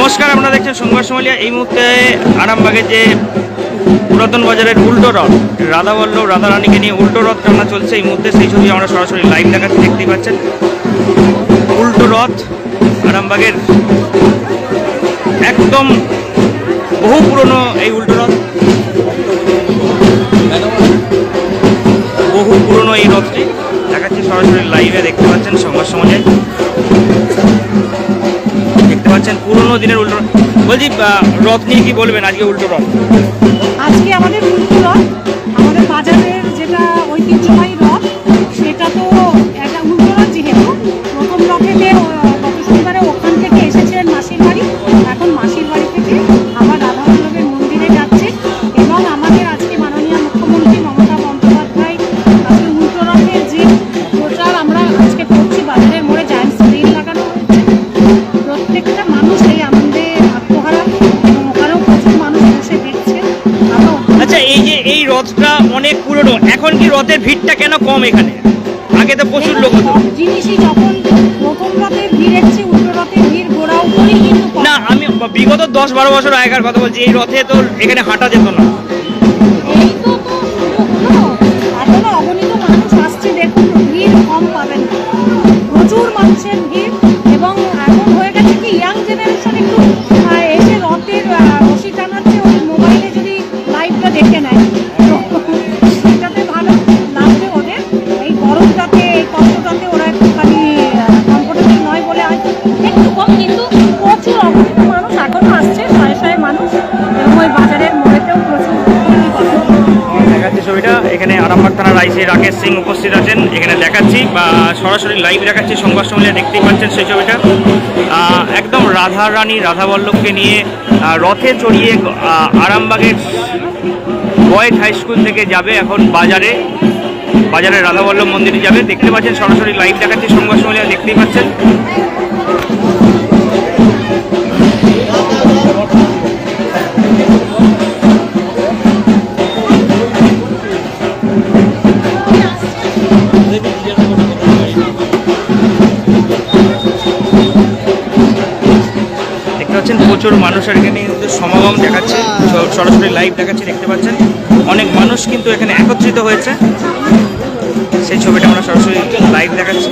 নমস্কার, আপনারা দেখছেন সংবাদ সমালিয়া। এই মুহূর্তে আরামবাগের যে পুরাতন বাজারের উল্টো রথ রাধা রাধাবল্লভ রাধারানীকে নিয়ে উল্টো রথ টানা চলছে। এই মুহূর্তে সেই ছবি আমরা সরাসরি লাইভ দেখাচ্ছি, দেখতেই পাচ্ছেন। উল্টো রথ আরামবাগের একদম বহু পুরনো এই উল্টো রথ। বহু পুরনো এই রথটি দেখাচ্ছি সরাসরি লাইভে, দেখতে পাচ্ছেন সংবাদ সমাজে পাচ্ছেন পুরনো দিনের উল্টো বলছি রথ নিয়ে কি বলবেন আজকে উল্টো রথ? আজকে আমাদের রথটা অনেক পুরনো। এখন কি রথের ভিড়টা কেন কম এখানে? আগে তো প্রচুর লোক হতো। জিনিসই যখন নতুন রথের ভিড় উল্টো রথের ভিড় করি কিন্তু না আমি বিগত দশ বারো বছর আগেকার কথা বলছি এই রথে তো এখানে হাঁটা যেত না। আইসি রাকেশ সিং উপস্থিত আছেন। এখানে দেখাচ্ছি বা সরাসরি লাইভ দেখাচ্ছি, সংবাদ সম্মেলনে দেখতেই পাচ্ছেন সেই ছবিটা। একদম রাধা রানী, রাধা বল্লভকে নিয়ে রথে চড়িয়ে আরামবাগের বয়েজ হাই স্কুল থেকে যাবে এখন বাজারে। বাজারে রাধা বল্লভ মন্দিরে যাবে। দেখতে পাচ্ছেন সরাসরি লাইভ দেখাচ্ছি, সংবাদ সম্মেলনে দেখতেই পাচ্ছেন। পাচ্ছেন প্রচুর মানুষের এখানে কিন্তু সমাগম দেখাচ্ছে স- সরাসরি লাইভ দেখাচ্ছি দেখতে পাচ্ছেন অনেক মানুষ কিন্তু এখানে একত্রিত হয়েছে সেই ছবিটা আমরা সরাসরি লাইভ দেখাচ্ছি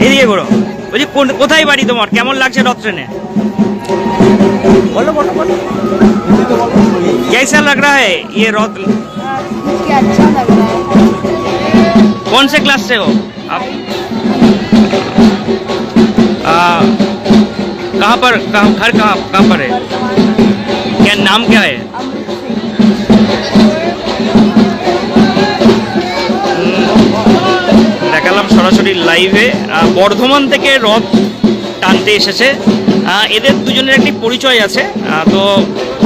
এদিকে করো বলছি কোন- কোথায় বাড়ি তোমার কেমন লাগছে রথ ট্রেনে बोलो बोलो बोलो कैसा लग रहा है ये रथ मुझे अच्छा लग रहा है कौन से क्लास से हो आप कहाँ पर कहाँ घर कहाँ कहाँ पर है क्या नाम क्या है দেখালাম সরাসরি লাইভে বর্ধমান থেকে রথ টানতে এসেছে আহ, এদের দুজনের একটি পরিচয় আছে আহ, তো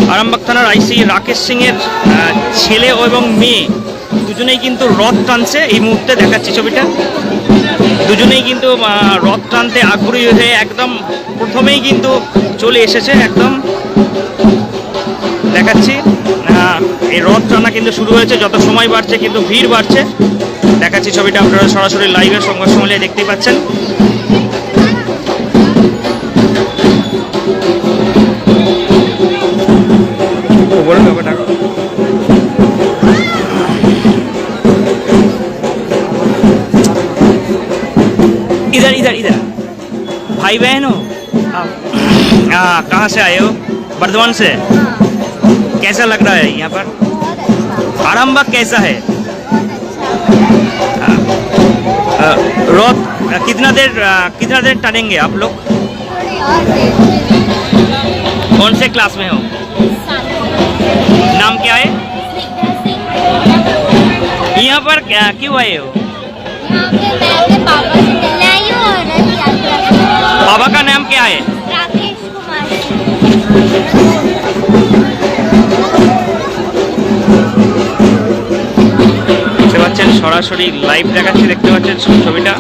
আরামবাগ থানার আইসি রাকেশ সিংয়ের আহ, ছেলে এবং মেয়ে দুজনেই কিন্তু রথ টানছে এই মুহূর্তে দেখাচ্ছি ছবিটা দুজনেই কিন্তু রথ টানতে আগ্রহী হয়ে একদম প্রথমেই কিন্তু চলে এসেছে, একদম দেখাচ্ছি। এই রথ টানা কিন্তু শুরু হয়েছে, যত সময় বাড়ছে কিন্তু ভিড় বাড়ছে। দেখাচ্ছি ছবিটা আপনারা সরাসরি লাইভের সংবাদ সমলে দেখতে পাচ্ছেন। इधर इधर। भाई बहन हो हाँ कहाँ से आए हो? बर्धमान से? कैसा लग रहा है यहाँ पर? आरामबाग कैसा है? हाँ, अ, कितना देर कितना देर टनेंगे आप लोग? कौन से क्लास में हो? नाम क्या है? यहाँ पर क्या- क्यों आए हो? রায় সরাসরি লাইভ দেখাচ্ছি, দেখতে পাচ্ছেন ছবিটা।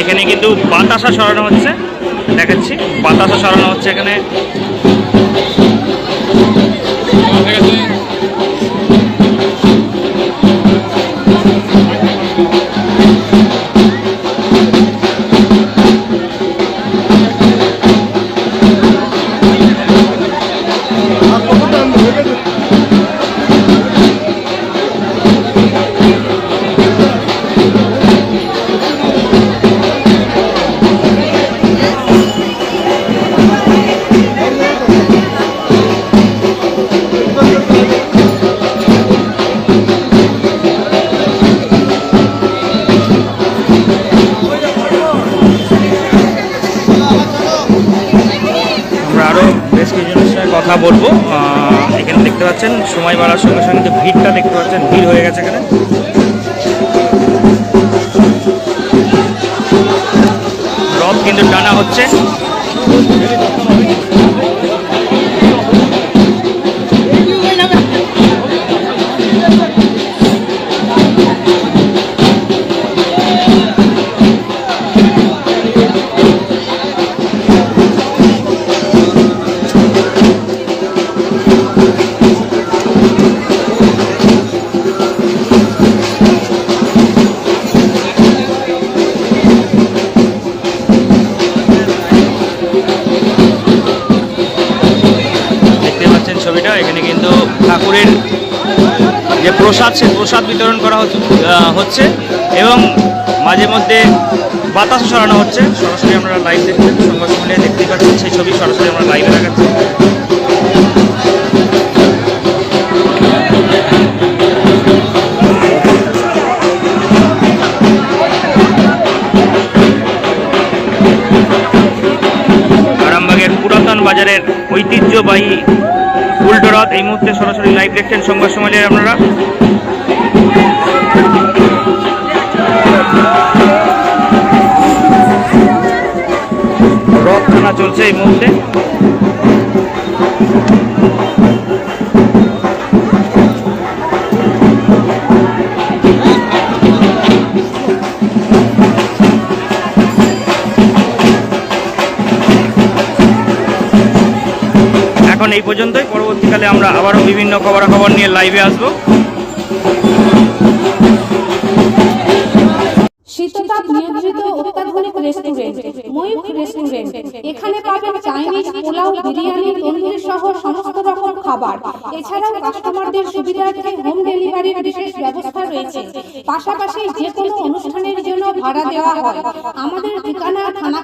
এখানে কিন্তু বাতাসা সরানো হচ্ছে, দেখাচ্ছি। বাতাসা সরানো হচ্ছে এখানে। আমরা আরও বেশ কিছুজনের সঙ্গে কথা বলব। এখানে দেখতে পাচ্ছেন, সময় বাড়ার সঙ্গে সঙ্গে ভিড়টা দেখতে পাচ্ছেন, ভিড় হয়ে গেছে এখানে। রথ কিন্তু টানা হচ্ছে। ঠাকুরের যে প্রসাদ, সে প্রসাদ বিতরণ করা হচ্ছে এবং মাঝে মধ্যে বাতাস সরানো হচ্ছে। সরাসরি আমরা লাইভ দেখতে সম্মেলনে দেখতে পাচ্ছি সেই ছবি সরাসরি আমরা লাইভে দেখাচ্ছি। বাজারের ঐতিহ্যবাহী উল্টো রথ এই মুহূর্তে সরাসরি লাইভ দেখছেন সংবাদ সম্মেলনে আপনারা। রথ টানা চলছে এই মুহূর্তে। এই পর্যন্তই। পরবর্তীকালে আমরা আবারও বিভিন্ন খবরাখবর নিয়ে লাইভে আসব। বিরিয়ানি খাবার। এছাড়াও কাস্টমারদের হোম ব্যবস্থা রয়েছে। পাশাপাশি ভাড়া দেওয়া হয়। আমাদের ঠিকানা থানাকুল